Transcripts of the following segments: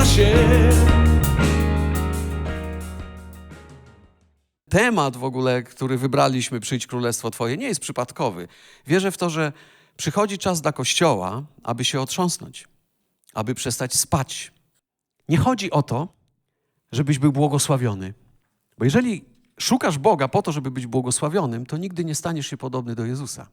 rozszerza się. Temat w ogóle, który wybraliśmy, Przyjdź Królestwo Twoje, nie jest przypadkowy. Wierzę w to, że przychodzi czas dla Kościoła, aby się otrząsnąć, aby przestać spać. Nie chodzi o to, żebyś był błogosławiony. Bo jeżeli szukasz Boga po to, żeby być błogosławionym, to nigdy nie staniesz się podobny do Jezusa.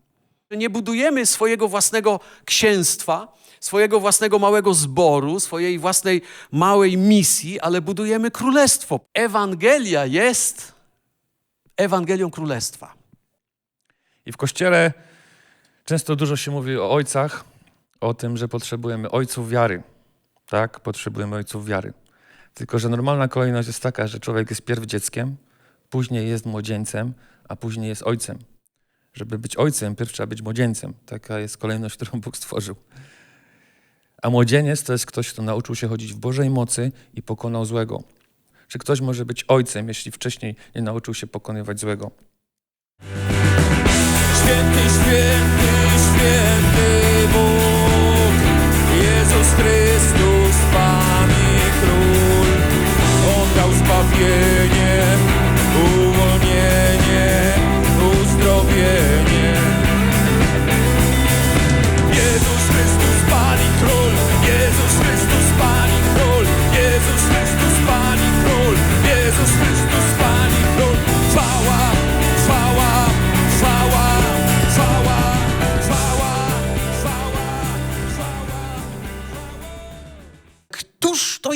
Nie budujemy swojego własnego księstwa, swojego własnego małego zboru, swojej własnej małej misji, ale budujemy królestwo. Ewangelia jest Ewangelią Królestwa. I w kościele często dużo się mówi o ojcach, o tym, że potrzebujemy ojców wiary. Tak, potrzebujemy ojców wiary. Tylko, że normalna kolejność jest taka, że człowiek jest pierw dzieckiem, później jest młodzieńcem, a później jest ojcem. Żeby być ojcem, pierw trzeba być młodzieńcem. Taka jest kolejność, którą Bóg stworzył. A młodzieniec to jest ktoś, kto nauczył się chodzić w Bożej mocy i pokonał złego. Czy ktoś może być ojcem, jeśli wcześniej nie nauczył się pokonywać złego? Święty, święty, święty Bóg, Jezus Chrystus,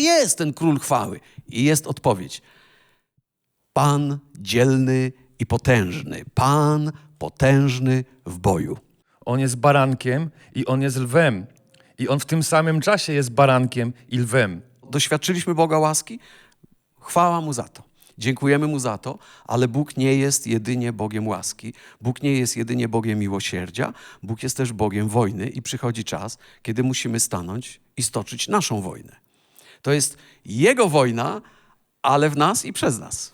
jest ten Król chwały? I jest odpowiedź. Pan dzielny i potężny, Pan potężny w boju. On jest barankiem i on jest lwem. I on w tym samym czasie jest barankiem i lwem. Doświadczyliśmy Boga łaski? Chwała Mu za to. Dziękujemy Mu za to, ale Bóg nie jest jedynie Bogiem łaski. Bóg nie jest jedynie Bogiem miłosierdzia. Bóg jest też Bogiem wojny i przychodzi czas, kiedy musimy stanąć i stoczyć naszą wojnę. To jest Jego wojna, ale w nas i przez nas.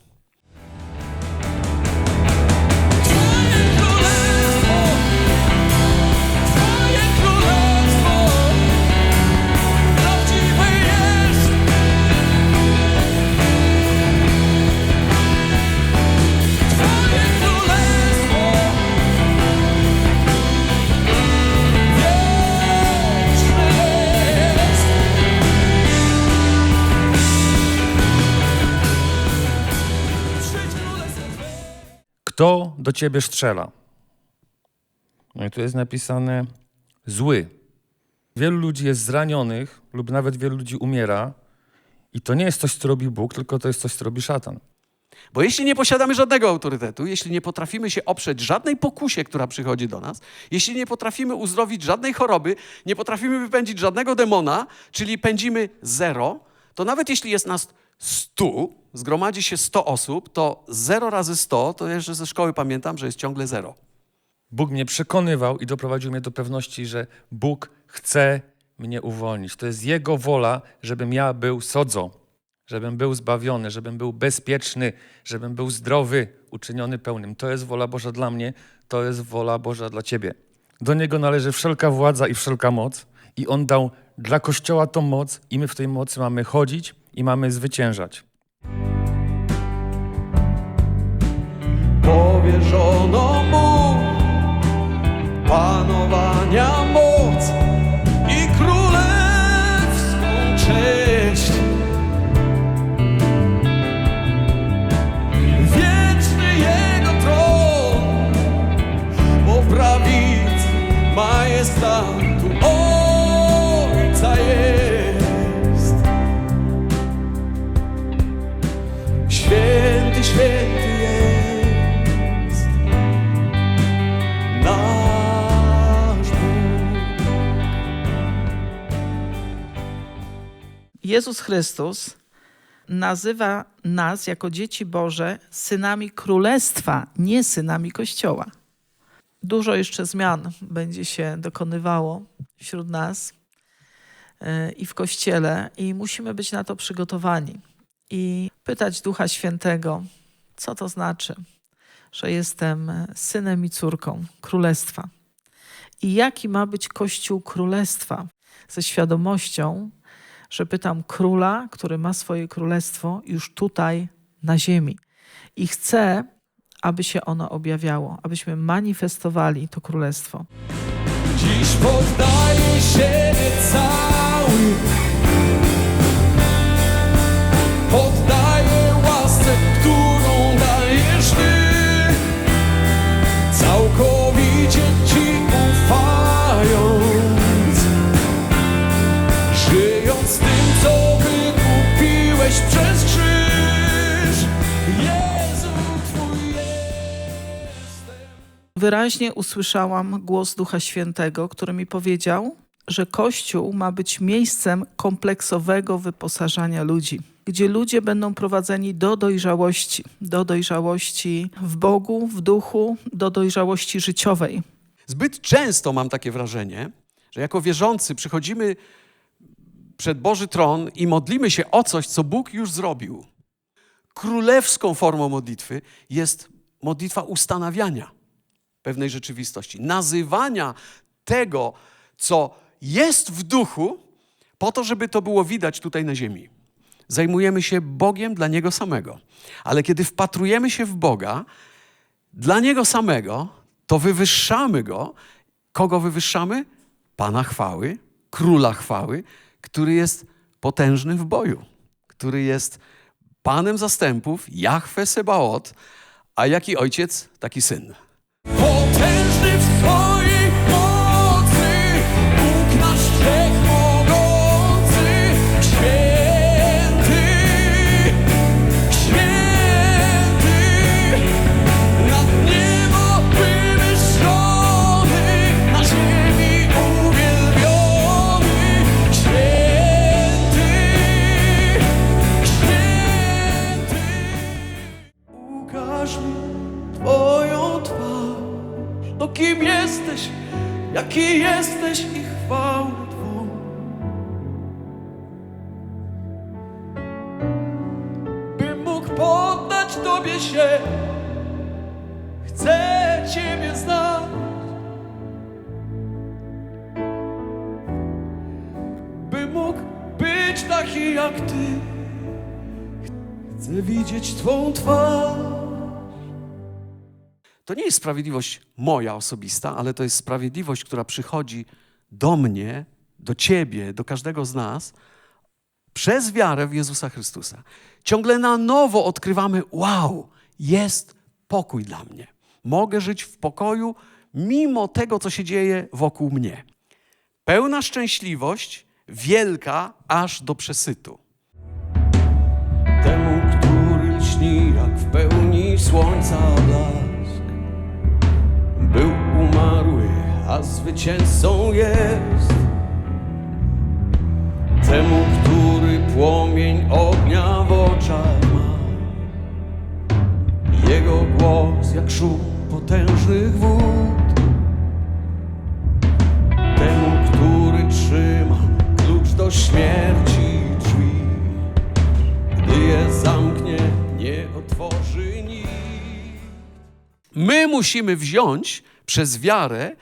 Kto do ciebie strzela? No i tu jest napisane zły. Wielu ludzi jest zranionych lub nawet wielu ludzi umiera. I to nie jest coś, co robi Bóg, tylko to jest coś, co robi szatan. Bo jeśli nie posiadamy żadnego autorytetu, jeśli nie potrafimy się oprzeć żadnej pokusie, która przychodzi do nas, jeśli nie potrafimy uzdrowić żadnej choroby, nie potrafimy wypędzić żadnego demona, czyli pędzimy zero, to nawet jeśli jest nas stu, zgromadzi się 100 osób, to 0 razy 100, to jeszcze ze szkoły pamiętam, że jest ciągle zero. Bóg mnie przekonywał i doprowadził mnie do pewności, że Bóg chce mnie uwolnić. To jest Jego wola, żebym ja był sodzo, żebym był zbawiony, żebym był bezpieczny, żebym był zdrowy, uczyniony pełnym. To jest wola Boża dla mnie, to jest wola Boża dla Ciebie. Do Niego należy wszelka władza i wszelka moc i On dał dla Kościoła tą moc i my w tej mocy mamy chodzić i mamy zwyciężać. Powierzono mu panowania moc i królewską cześć. Jezus Chrystus nazywa nas jako dzieci Boże synami królestwa, nie synami Kościoła. Dużo jeszcze zmian będzie się dokonywało wśród nas e, i w Kościele, i musimy być na to przygotowani. I pytać Ducha Świętego, co to znaczy, że jestem synem i córką królestwa. I jaki ma być Kościół Królestwa? Ze świadomością, że pytam króla, który ma swoje królestwo już tutaj na ziemi. I chcę, aby się ono objawiało, abyśmy manifestowali to królestwo. Dziś poddaję się cały Wyraźnie usłyszałam głos Ducha Świętego, który mi powiedział, że Kościół ma być miejscem kompleksowego wyposażania ludzi, gdzie ludzie będą prowadzeni do dojrzałości, do dojrzałości w Bogu, w duchu, do dojrzałości życiowej. Zbyt często mam takie wrażenie, że jako wierzący przychodzimy przed Boży tron i modlimy się o coś, co Bóg już zrobił. Królewską formą modlitwy jest modlitwa ustanawiania pewnej rzeczywistości, nazywania tego, co jest w duchu, po to, żeby to było widać tutaj na ziemi. Zajmujemy się Bogiem dla Niego samego. Ale kiedy wpatrujemy się w Boga, dla Niego samego, to wywyższamy Go. Kogo wywyższamy? Pana chwały, Króla chwały, który jest potężny w boju, który jest Panem zastępów, Jahwe Sebaot, a jaki ojciec, taki syn. Tobie się, chcę Ciebie znać. Bym mógł być taki jak Ty, chcę widzieć Twą twarz. To nie jest sprawiedliwość moja osobista, ale to jest sprawiedliwość, która przychodzi do mnie, do ciebie, do każdego z nas przez wiarę w Jezusa Chrystusa. Ciągle na nowo odkrywamy: wow, jest pokój dla mnie. Mogę żyć w pokoju mimo tego, co się dzieje wokół mnie. Pełna szczęśliwość, wielka aż do przesytu. Temu, który lśni jak w pełni słońca blask. Był umarły, a zwycięzcą jest. Temu, płomień ognia w oczach ma. Jego głos jak szum potężnych wód. Temu, który trzyma klucz do śmierci drzwi. Gdy je zamknie, nie otworzy nikt. My musimy wziąć przez wiarę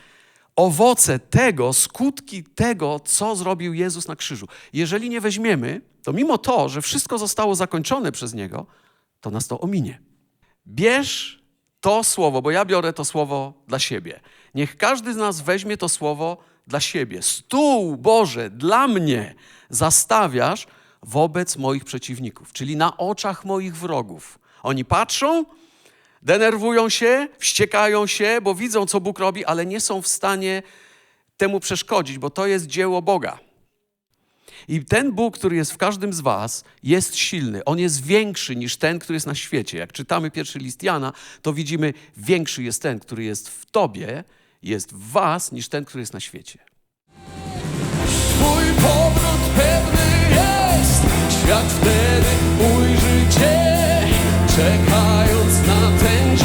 owoce tego, skutki tego, co zrobił Jezus na krzyżu. Jeżeli nie weźmiemy, to mimo to, że wszystko zostało zakończone przez Niego, to nas to ominie. Bierz to słowo, bo ja biorę to słowo dla siebie. Niech każdy z nas weźmie to słowo dla siebie. Stół Boże dla mnie zastawiasz wobec moich przeciwników, czyli na oczach moich wrogów. Oni patrzą, denerwują się, wściekają się, bo widzą, co Bóg robi, ale nie są w stanie temu przeszkodzić, bo to jest dzieło Boga. I ten Bóg, który jest w każdym z Was, jest silny. On jest większy niż ten, który jest na świecie. Jak czytamy pierwszy list Jana, to widzimy, większy jest ten, który jest w Tobie, jest w Was, niż ten, który jest na świecie. Twój powrót pewny jest, świat wtedy ujrzy Cię, czekając na ten dzień, poddaje się